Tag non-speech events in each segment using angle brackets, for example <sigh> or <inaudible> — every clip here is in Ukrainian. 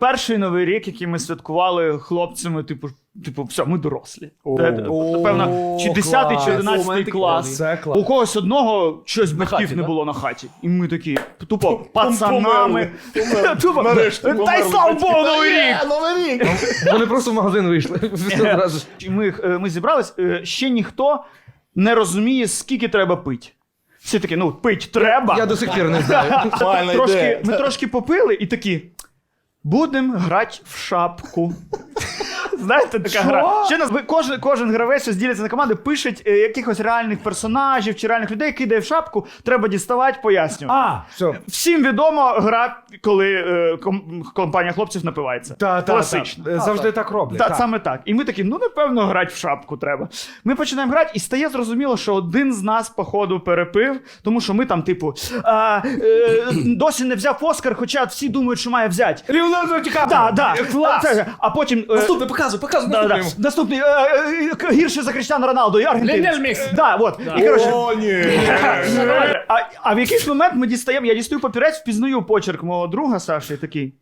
перший новий рік, який ми святкували хлопцями, типу, типу, все, ми дорослі. Напевно, чи 10 чи 11 клас. Це клас. У когось одного щось батьків не було на хаті. І ми такі, тупо пацанами. <laughs> Тупо, Та й слава Богу, новий рік! Новий рік! Вони просто в магазин вийшли. <laughs> Ми, е, ми зібрались, е, ще ніхто не розуміє, скільки треба пити. Всі такі, ну, пить треба. Я до сих пір не знаю. <laughs> Трошки, ми трошки попили і такі. Будемо грати в шапку. Знаєте, така гра. Ще нас ви- кожен, кожен гравець що зділяться на команди, пишуть е, якихось реальних персонажів чи реальних людей, кидає в шапку, треба діставати, пояснювати. А, все. Всім відомо гра, коли е, ком- компанія хлопців напивається. Та, та, Класично. та. Завжди так роблять. Та, так. саме так. І ми такі, ну напевно, грати в шапку треба. Ми починаємо грати, і стає зрозуміло, що один з нас, походу, перепив, тому що ми там, типу, а, е, досі не взяв Оскар, хоча всі думають, що має взяти. Леонардо Ді Капріо. Да, да. Клас. Це, а потім. е, Наступний, показуй, показуй Да, да. наступний. Е, е, е, гірше за Кріштиану Роналдо і Аргентину. Ліонель Мессі. Да, от. І, коротше, О, ні. <laughs> а, а в якийсь момент ми дістаємо, я дістаю папірець, впізнаю почерк мого друга Саші і такий.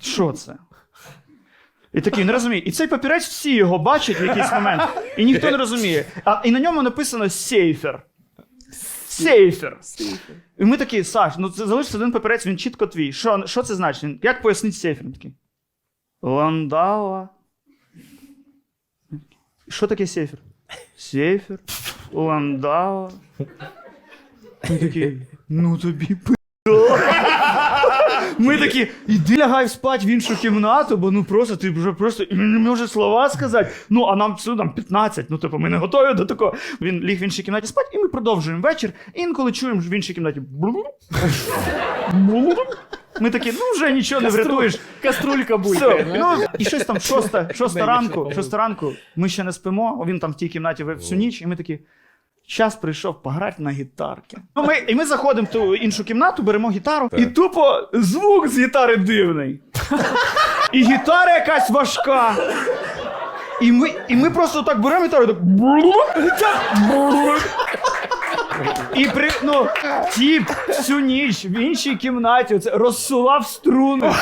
Що це? І такий не розуміє. І цей папірець всі його бачать в якийсь момент, і ніхто не розуміє. А, і на ньому написано сейфер. Сейфер. І ми такі, Саш, ну це залишиться один папірець, він чітко твій. Що, що це значить? Він- Як пояснити сейфер? Він такий. Ландала. Що таке сейфер? Сейфер, ландала. Ми такі, ну тобі пи***. Ми такі, іди лягай спать в іншу кімнату, бо ну просто ти вже просто не може слова сказати. Ну, а нам це там 15, ну типу, ми не готові до такого. Він ліг в іншій кімнаті спать, і ми продовжуємо вечір. Інколи чуємо в іншій кімнаті. Ми такі, ну вже нічого не врятуєш. Каструлька Все, ну, і щось там шоста, шоста ранку, шоста ранку, ми ще не спимо, він там в тій кімнаті всю ніч, і ми такі. Час прийшов пограти на гітарки. Ну, ми, і ми заходимо в ту іншу кімнату, беремо гітару, і тупо звук з гітари дивний. І гітара якась важка. І ми, і ми просто так беремо гітару і так. І при, ну, тіп всю ніч в іншій кімнаті оце, розсував струни.